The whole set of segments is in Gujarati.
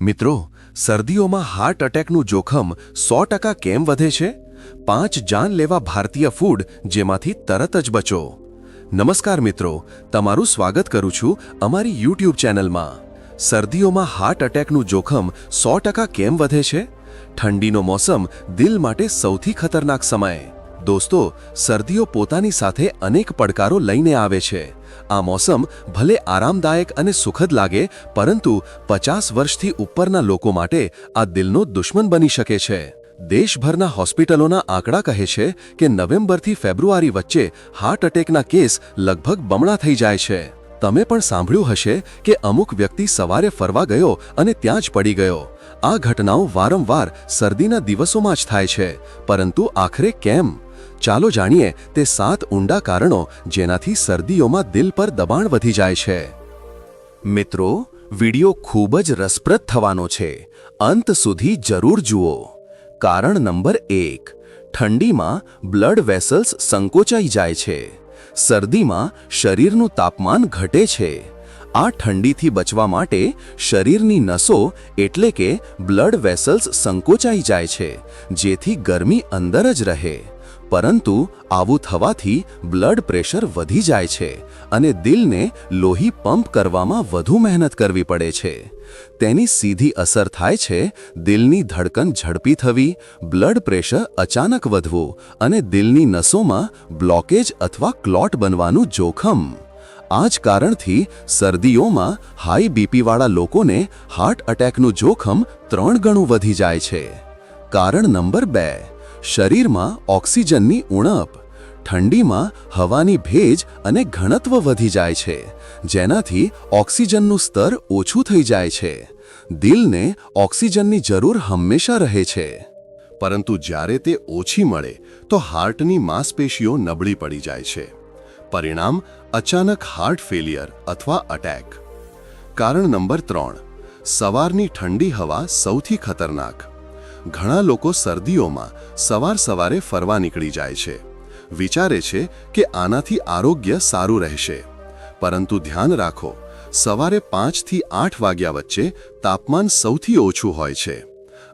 મિત્રો, શરદીઓમાં હાર્ટ એટેકનું જોખમ સો ટકા કેમ વધે છે? પાંચ જાનલેવા ભારતીય ફૂડ જેમાંથી તરત જ બચો. નમસ્કાર મિત્રો, તમારું સ્વાગત કરું છું અમારી યુટ્યુબ ચેનલમાં શરદીઓમાં હાર્ટ એટેકનું જોખમ સો ટકા કેમ વધે છે? ઠંડીનો મોસમ દિલ માટે સૌથી ખતરનાક સમય. દોસ્તો, શરદીઓ પોતાની સાથે અનેક પડકારો લઈને આવે છે. આ મોસમ ભલે આરામદાયક અને સુખદ લાગે, પરંતુ પચાસ વર્ષથી ઉપરના લોકો માટે આ દિલનો દુશ્મન બની શકે છે. દેશભરના હોસ્પિટલોના આંકડા કહે છે કે નવેમ્બરથી ફેબ્રુઆરી વચ્ચે હાર્ટ એટેકના કેસ લગભગ બમણા થઈ જાય છે. તમે પણ સાંભળ્યું હશે કે અમુક વ્યક્તિ સવારે ફરવા ગયો અને ત્યાં જ પડી ગયો. આ ઘટનાઓ વારંવાર શરદીના દિવસોમાં જ થાય છે. પરંતુ આખરે કેમ? ચાલો જાણીએ તે સાત ઊંડા કારણો જેનાથી શરદીઓમાં દિલ પર દબાણ વધી જાય છે. મિત્રો, વિડિયો ખૂબ જ રસપ્રદ થવાનો છે. અંત સુધી જરૂર જુઓ. કારણ નંબર એક, ઠંડીમાં બ્લડ વેસલ્સ સંકોચાઈ જાય છે. શરદીમાં શરીરનું તાપમાન ઘટે છે. આ ઠંડીથી બચવા માટે શરીરની નસો એટલે કે બ્લડ વેસલ્સ સંકોચાઈ જાય છે, જેથી ગરમી અંદર જ રહે. પરંતુ આવું થવાથી બ્લડ પ્રેશર વધી જાય છે અને દિલને લોહી પંપ કરવામાં વધુ મહેનત કરવી પડે છે. તેની સીધી અસર થાય છે દિલની ધડકન ઝડપી થવી, બ્લડ પ્રેશર અચાનક વધવું અને દિલની નસોમાં બ્લોકેજ અથવા ક્લોટ બનવાનું જોખમ. આ જ કારણથી શરદીઓમાં હાઈ બીપીવાળા લોકોને હાર્ટ અટેકનું જોખમ ત્રણ ગણું વધી જાય છે. કારણ નંબર બે શરીરમાં ઓક્સિજનની ઉણપ, ઠંડીમાં હવાની ભેજ અને ઘનત્વ વધી જાય છે, જેનાથી ઓક્સિજનનું સ્તર ઓછું થઈ જાય છે. દિલને ઓક્સિજનની જરૂર હંમેશા રહે છે. પરંતુ જ્યારે તે ઓછી મળે, તો હાર્ટની માંસપેશીઓ નબળી પડી જાય છે. પરિણામ, અચાનક હાર્ટ ફેલિયર અથવા અટેક. કારણ નંબર ત્રણ, સવારની ઠંડી હવા સૌથી ખતરનાક. ઘણા લોકો શરદીઓમાં સવાર સવારે ફરવા નીકળી જાય છે. વિચારે છે કે આનાથી આરોગ્ય સારું રહેશે. પરંતુ ધ્યાન રાખો, સવારે પાંચથી આઠ વાગ્યા વચ્ચે તાપમાન સૌથી ઓછું હોય છે.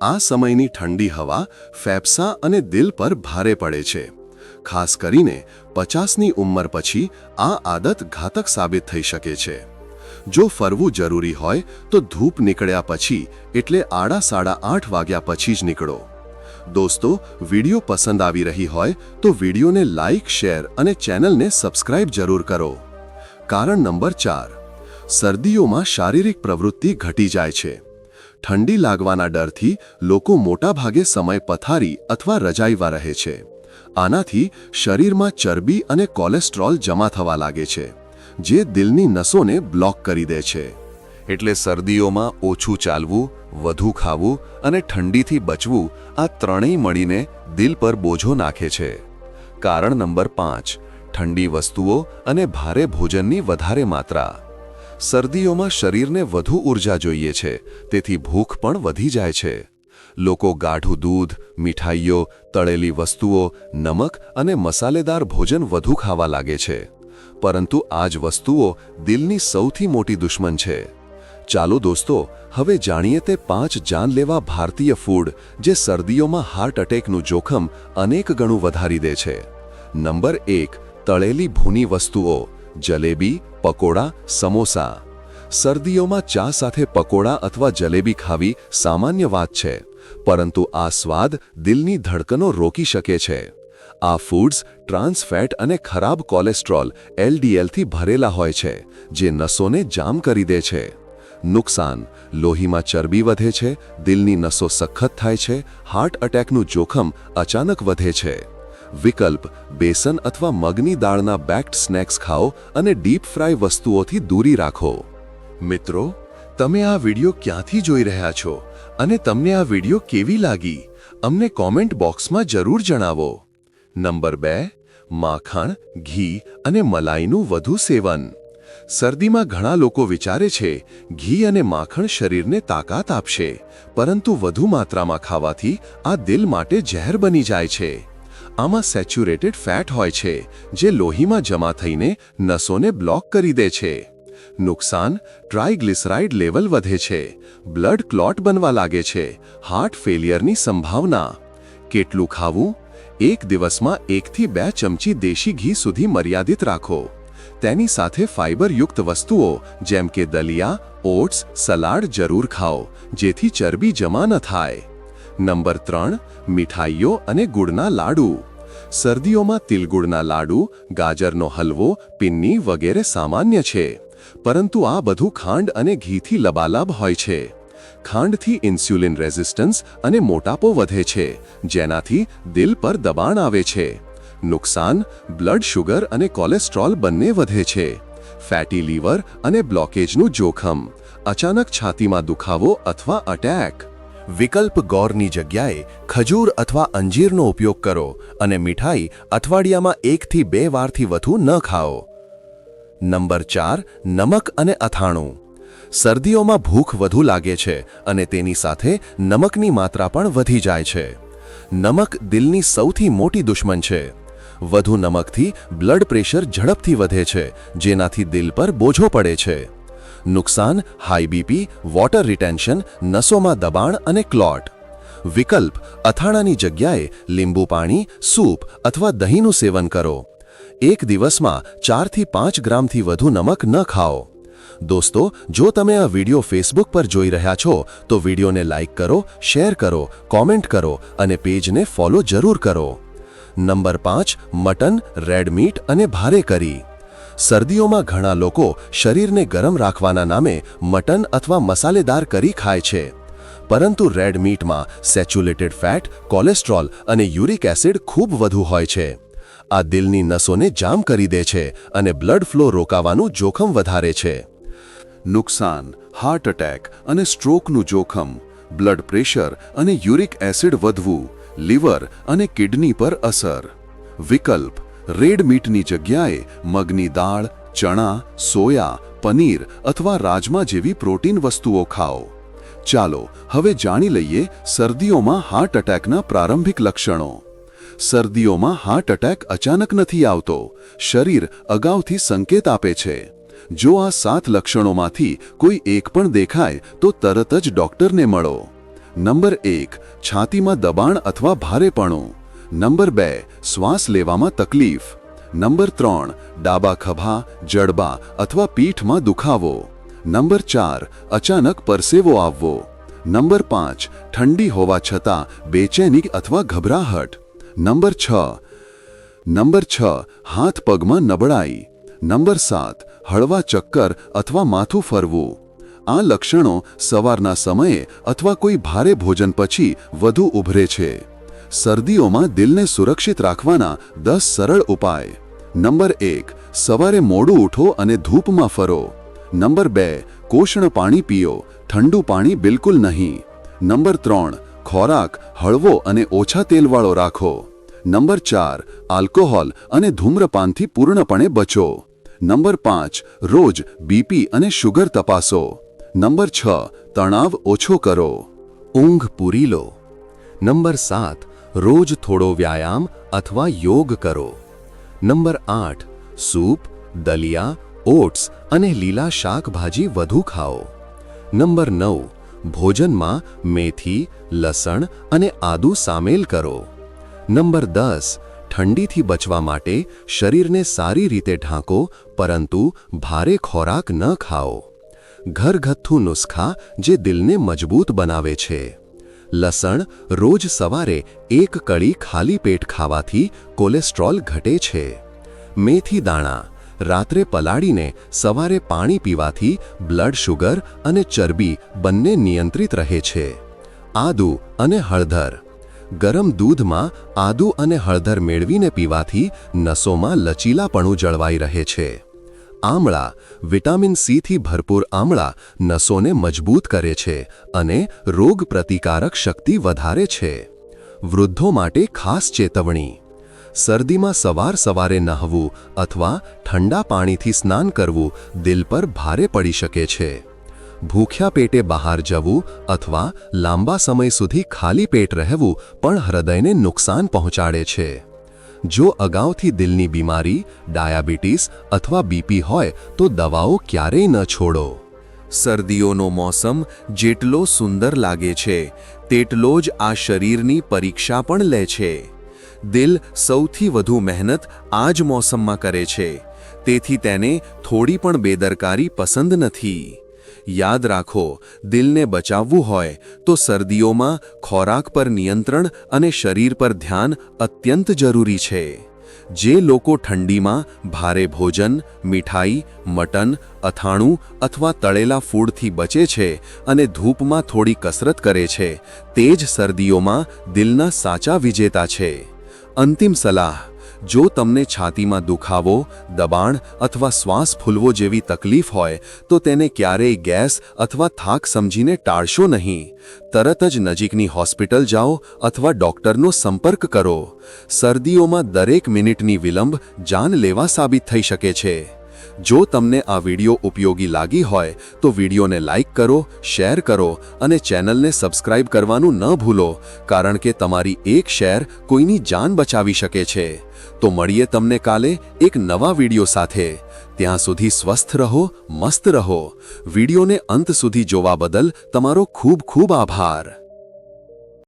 આ સમયની ઠંડી હવા ફેફસા અને દિલ પર ભારે પડે છે. ખાસ કરીને પચાસની ઉંમર પછી આ આદત ઘાતક સાબિત થઈ શકે છે. જો ફરવું જરૂરી હોય, તો ધૂપ નીકળ્યા પછી, એટલે આડા સાડા આઠ વાગ્યા પછી જ નીકળો. દોસ્તો, વીડિયો પસંદ આવી રહી હોય, તો વિડિયોને લાઇક શેર અને ચેનલને સબસ્ક્રાઇબ જરૂર કરો. કારણ નંબર ચાર, શરદીઓમાં શારીરિક પ્રવૃત્તિ ઘટી જાય છે. ઠંડી લાગવાના ડરથી લોકો મોટાભાગે સમય પથારી અથવા રજાઈવા રહે છે. આનાથી શરીરમાં ચરબી અને કોલેસ્ટ્રોલ જમા થવા લાગે છે. જે દિલની નસોને બ્લોક કરી દે છે. એટલે શરદીઓમાં ઓછું ચાલવું, વધુ ખાવું અને ઠંડીથી બચવું આ ત્રણેય મળીને દિલ પર બોજો નાખે છે. કારણ નંબર પાંચ, ઠંડી વસ્તુઓ અને ભારે ભોજનની વધારે માત્રા. શરદીઓમાં શરીરને વધુ ઊર્જા જોઈએ છે, તેથી ભૂખ પણ વધી જાય છે. લોકો ગાઢું દૂધ, મીઠાઈઓ, તળેલી વસ્તુઓ, નમક અને મસાલેદાર ભોજન વધુ ખાવા લાગે છે. પરંતુ આ જ વસ્તુઓ દિલની સૌથી મોટી દુશ્મન છે. ચાલો દોસ્તો, હવે જાણીએ તે પાંચ જાનલેવા ભારતીય ફૂડ, જે શરદીઓમાં હાર્ટ એટેકનું જોખમ અનેક ગણું વધારી દે છે. નંબર એક, તળેલી ભૂની વસ્તુઓ, જલેબી, પકોડા, સમોસા. શરદીઓમાં ચા સાથે પકોડા અથવા જલેબી ખાવી સામાન્ય વાત છે, પરંતુ આ સ્વાદ દિલની ધડકનો રોકી શકે છે. આ ફૂડ્સ ટ્રાન્સ ફેટ અને ખરાબ કોલેસ્ટ્રોલ એલડીએલથી ભરેલા હોય છે, જે નસોને જામ કરી દે છે. નુકસાન, લોહીમાં ચરબી વધે છે, દિલની નસો સખત થાય છે, હાર્ટ અટેકનું જોખમ અચાનક વધે છે. વિકલ્પ, બેસન અથવા મગની દાળના બેક્ડ સ્નેક્સ ખાઓ અને ડીપ ફ્રાય વસ્તુઓથી દૂરી રાખો. મિત્રો, તમે આ વીડિયો ક્યાંથી જોઈ રહ્યા છો અને તમને આ વીડિયો કેવી લાગી? અમને કોમેન્ટ બોક્સમાં જરૂર જણાવો. નંબર બે, માખણ, ઘી અને મલાઈનું વધુ સેવન. શરદીમાં ઘણા લોકો વિચારે છે, ઘી અને માખણ શરીરને તાકાત આપશે, પરંતુ વધુ માત્રામાં ખાવાથી આ દિલ માટે ઝેર બની જાય છે. આમાં સેચ્યુરેટેડ ફેટ હોય છે, જે લોહીમાં જમા થઈને નસોને બ્લોક કરી દે છે. નુકસાન, ટ્રાઇગ્લિસરાઇડ લેવલ વધે છે, બ્લડ ક્લોટ બનવા લાગે છે, હાર્ટ ફેલિયરની સંભાવના. કેટલું ખાવું? એક દિવસમાં એકથી બે ચમચી દેશી ઘી સુધી મર્યાદિત રાખો. તેની સાથે ફાઇબરયુક્ત વસ્તુઓ, જેમ કે દલિયા, ઓટ્સ, સલાડ જરૂર ખાઓ, જેથી ચરબી જમા ન થાય. નંબર ત્રણ, મીઠાઈઓ અને ગુડના લાડુ. શરદીઓમાં તિલગુડના લાડુ, ગાજરનો હલવો, પિન્ની વગેરે સામાન્ય છે. પરંતુ આ બધું ખાંડ અને ઘીથી લબાલાબ હોય છે. ખાંડથી ઇન્સ્યુલિન રેઝિસ્ટન્સ અને મોટાપો વધે છે, જેનાથી દિલ પર દબાણ આવે છે. નુકસાન, બ્લડ શુગર અને કોલેસ્ટ્રોલ બંને વધે છે. ફેટી લીવર અને બ્લોકેજનું જોખમ, અચાનક છાતીમાં દુખાવો અથવા અટેક. વિકલ્પ ગોરની જગ્યાએ ખજૂર અથવા અંજીરનો ઉપયોગ કરો અને મીઠાઈ અઠવાડિયામાં એકથી બે વારથી વધુ ન ખાઓ. નંબર ચાર, નમક અને અથાણું. શરદીઓમાં ભૂખ વધુ લાગે છે અને તેની સાથે નમકની માત્રા પણ વધી જાય છે. નમક દિલની સૌથી મોટી દુશ્મન છે. વધુ નમકથી બ્લડ પ્રેશર ઝડપથી વધે છે, જેનાથી દિલ પર બોજો પડે છે. નુકસાન, હાઈ બીપી, વોટર રિટેન્શન, નસોમાં દબાણ અને ક્લોટ. વિકલ્પ, અથાણાની જગ્યાએ લીંબુ પાણી, સૂપ અથવા દહીંનું સેવન કરો. એક દિવસમાં ચારથી પાંચ ગ્રામથી વધુ નમક ન ખાઓ. દોસ્તો, જો તમે આ વિડિયો ફેસબુક પર જોઈ રહ્યા છો, તો વિડિયોને લાઇક કરો, શેર કરો, કોમેન્ટ કરો અને પેજને ફોલો જરૂર કરો. નંબર પાંચ, મટન, રેડ મીટ અને ભારે કરી. શરદીઓમાં ઘણા લોકો શરીરને ગરમ રાખવાના નામે મટન અથવા મસાલેદાર કરી ખાય છે. પરંતુ રેડ મીટમાં સેચ્યુલેટેડ ફેટ, કોલેસ્ટ્રોલ અને યુરિક એસિડ ખૂબ વધુ હોય છે. આ દિલની નસોને જામ કરી દે છે અને બ્લડ ફ્લો રોકાવાનું જોખમ વધારે છે. નુકસાન હાર્ટ એટેક અને સ્ટ્રોકનું જોખમ બ્લડ પ્રેશર અને યુરિક એસિડ વધવું લીવર અને કિડની પર અસર. વિકલ્પ રેડ મીટની જગ્યાએ મગની દાળ, ચણા, સોયા, પનીર અથવા રાજમા જેવી પ્રોટીન વસ્તુઓ ખાઓ. ચાલો, હવે જાણી લઈએ શરદીઓમાં હાર્ટ એટેકના પ્રારંભિક લક્ષણો. શરદીઓમાં હાર્ટ એટેક અચાનક નથી આવતો. શરીર અગાઉથી સંકેત આપે છે. જો આ સાત લક્ષણોમાંથી કોઈ એક પણ દેખાય, તો તરત જ ડોક્ટરને મળો. નંબર એક, છાતીમાં દબાણ અથવા ભારેપણું. નંબર બે, શ્વાસ લેવામાં તકલીફ. નંબર ત્રણ, ડાબા ખભા, જડબા અથવા પીઠમાં દુખાવો. નંબર ચાર, અચાનક પરસેવો આવવો. નંબર પાંચ, ઠંડી હોવા છતાં બેચેની અથવા ગભરાહટ. નંબર છ નંબર છ, હાથ પગમાં નબળાઈ. નંબર સાત હળવા ચક્કર અથવા માથું ફરવું. આ લક્ષણો સવારના સમયે અથવા કોઈ ભારે ભોજન પછી વધુ ઉભરે છે. શરદીઓમાં દિલને સુરક્ષિત રાખવાના દસ સરળ ઉપાય. નંબર એક, સવારે મોડું ઉઠો અને ધૂપમાં ફરો. નંબર બે, કોષણ પાણી પીઓ. ઠંડુ પાણી બિલકુલ નહીં. નંબર ત્રણ, ખોરાક હળવો અને ઓછા તેલવાળો રાખો. નંબર ચાર, આલ્કોહોલ અને ધૂમ્રપાનથી પૂર્ણપણે બચો. નંબર પાંચ, રોજ બીપી અને શુગર તપાસો. નંબર છ, તણાવ ઓછો કરો. ઊંઘ પૂરી લો. નંબર સાત, રોજ થોડો વ્યાયામ અથવા યોગ કરો. નંબર આઠ, સૂપ, દલિયા, ઓટ્સ અને લીલા શાકભાજી વધુ ખાઓ. નંબર નવ, ભોજનમાં મેથી, લસણ અને આદુ સામેલ કરો. નંબર દસ ઠંડીથી બચવા માટે શરીરને સારી રીતે ઢાંકો, પરંતુ ભારે ખોરાક ન ખાઓ. ઘરગથ્થુ નુસ્ખા જે દિલને મજબૂત બનાવે છે. લસણ રોજ સવારે એક કળી ખાલી પેટ ખાવાથી કોલેસ્ટ્રોલ ઘટે છે. મેથી દાણા રાત્રે પલાળીને સવારે પાણી પીવાથી બ્લડ શુગર અને ચરબી બંને નિયંત્રિત રહે છે. આદુ અને હળદર ગરમ દૂધમાં આદુ અને હળદર મેળવીને પીવાથી નસોમાં લચીલાપણું જળવાઈ રહે છે. આમળા, વિટામિન સીથી ભરપૂર આમળા નસોને મજબૂત કરે છે અને રોગ પ્રતિકારક શક્તિ વધારે છે. વૃદ્ધો માટે ખાસ ચેતવણી. શરદીમાં સવાર સવારે નહાવું અથવા ઠંડા પાણીથી સ્નાન કરવું દિલ પર ભારે પડી શકે છે. ભૂખ્યા પેટે બહાર જવું અથવા લાંબા સમય સુધી ખાલી પેટ રહેવું પણ હૃદયને નુકસાન પહોંચાડે છે. જો અગાઉથી દિલની બીમારી, ડાયાબિટીસ અથવા બીપી હોય તો દવાઓ ક્યારેય ન છોડો. શરદીઓનો મોસમ જેટલો સુંદર લાગે છે, તેટલો જ આ શરીરની પરીક્ષા પણ લે છે. દિલ સૌથી વધુ મહેનત આ જ મોસમમાં કરે છે, તેથી તેને થોડી પણ બેદરકારી પસંદ નથી. યાદ રાખો, દિલને બચાવવું હોય તો શરદીઓમાં ખોરાક પર નિયંત્રણ અને શરીર પર ધ્યાન અત્યંત જરૂરી છે. જે લોકો ઠંડીમાં ભારે ભોજન, મીઠાઈ, મટન, અથાણું અથવા તળેલા ફૂડથી બચે છે અને ધૂપમાં થોડી કસરત કરે છે, તે જ શરદીઓમાં દિલના સાચા વિજેતા છે. અંતિમ સલાહ જો તમને છાતીમાં દુખાવો, દબાણ અથવા શ્વાસ ફૂલવો જેવી તકલીફ હોય, તો તેને ક્યારેય ગેસ અથવા થાક સમજીને ટાળશો નહીં. તરત જ નજીકની હોસ્પિટલ જાઓ અથવા ડોક્ટરનો સંપર્ક કરો. શરદીઓમાં દરેક મિનિટની વિલંબ જાનલેવા સાબિત થઈ શકે છે. જો તમને આ વીડિયો ઉપયોગી લાગી હોય, તો વિડીયોને લાઇક કરો, શેર કરો અને ચેનલને સબસ્ક્રાઇબ કરવાનું ન ભૂલો, કારણ કે તમારી એક શેર કોઈની જાન બચાવી શકે છે. તો મળીએ તમને કાલે એક નવા વીડિયો સાથે. ત્યાં સુધી સ્વસ્થ રહો, મસ્ત રહો. વિડિયોને અંત સુધી જોવા બદલ તમારો ખૂબ ખૂબ આભાર.